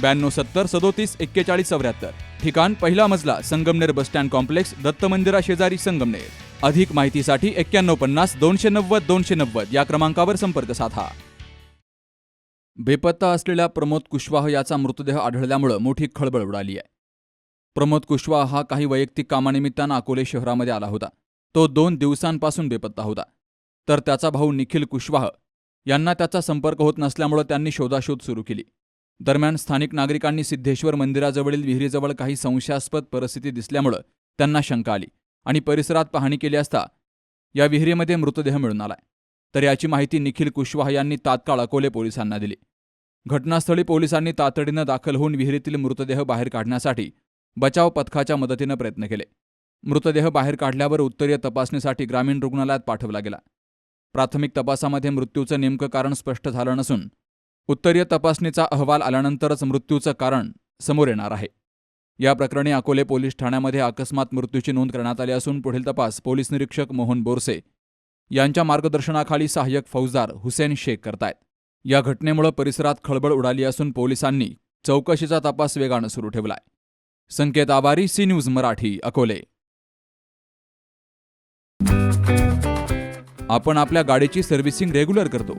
ब्याण्णव सत्तर सदोतीस एक्केचाळीस चौऱ्याहत्तर. ठिकाण पहिला मजला Sangamner bus stand complex Datta मंदिरा शेजारी संगमनेर. अधिक माहितीसाठी एक्क्याण्णव पन्नास दोनशे नव्वद दोनशे नव्वद या क्रमांकावर संपर्क साधा. बेपत्ता असलेल्या प्रमोद कुशवाह याचा मृतदेह आढळल्यामुळं मोठी खळबळ उडाली आहे. प्रमोद कुशवाह हा काही वैयक्तिक कामानिमित्तानं अकोले शहरामध्ये आला होता. तो दोन दिवसांपासून बेपत्ता होता. तर त्याचा भाऊ निखिल कुशवाह यांना त्याचा संपर्क होत नसल्यामुळं त्यांनी शोधाशोध सुरू केली. दरम्यान स्थानिक नागरिकांनी सिद्धेश्वर मंदिराजवळील विहिरीजवळ काही संशयास्पद परिस्थिती दिसल्यामुळं त्यांना शंका आली आणि परिसरात पाहणी केली असता या विहिरीमध्ये मृतदेह मिळून आलाय. तर याची माहिती निखिल कुशवाह यांनी तात्काळ अकोले पोलिसांना दिली. घटनास्थळी पोलिसांनी तातडीनं दाखल होऊन विहिरीतील मृतदेह बाहेर काढण्यासाठी बचाव पथकाच्या मदतीनं प्रयत्न केले. मृतदेह बाहेर काढल्यावर उत्तरीय तपासणीसाठी ग्रामीण रुग्णालयात पाठवला गेला. प्राथमिक तपासामध्ये मृत्यूचं नेमकं कारण स्पष्ट झालं नसून उत्तरीय तपासणीचा अहवाल आल्यानंतरच मृत्यूचं कारण समोर येणार आहे. या प्रकरणी अकोले पोलीस ठाण्यामध्ये अकस्मात मृत्यूची नोंद करण्यात आली असून पुढील तपास पोलीस निरीक्षक मोहन बोरसे यांच्या मार्गदर्शनाखाली सहाय्यक फौजदार हुसेन शेख करतायत. या घटनेमुळे परिसरात खळबळ उडाली असून पोलिसांनी चौकशीचा तपास वेगानं सुरू ठेवलाय. Sanket Awari C news Marathi Akole. आपण आपल्या गाडीची सर्व्हिसिंग रेग्युलर करतो.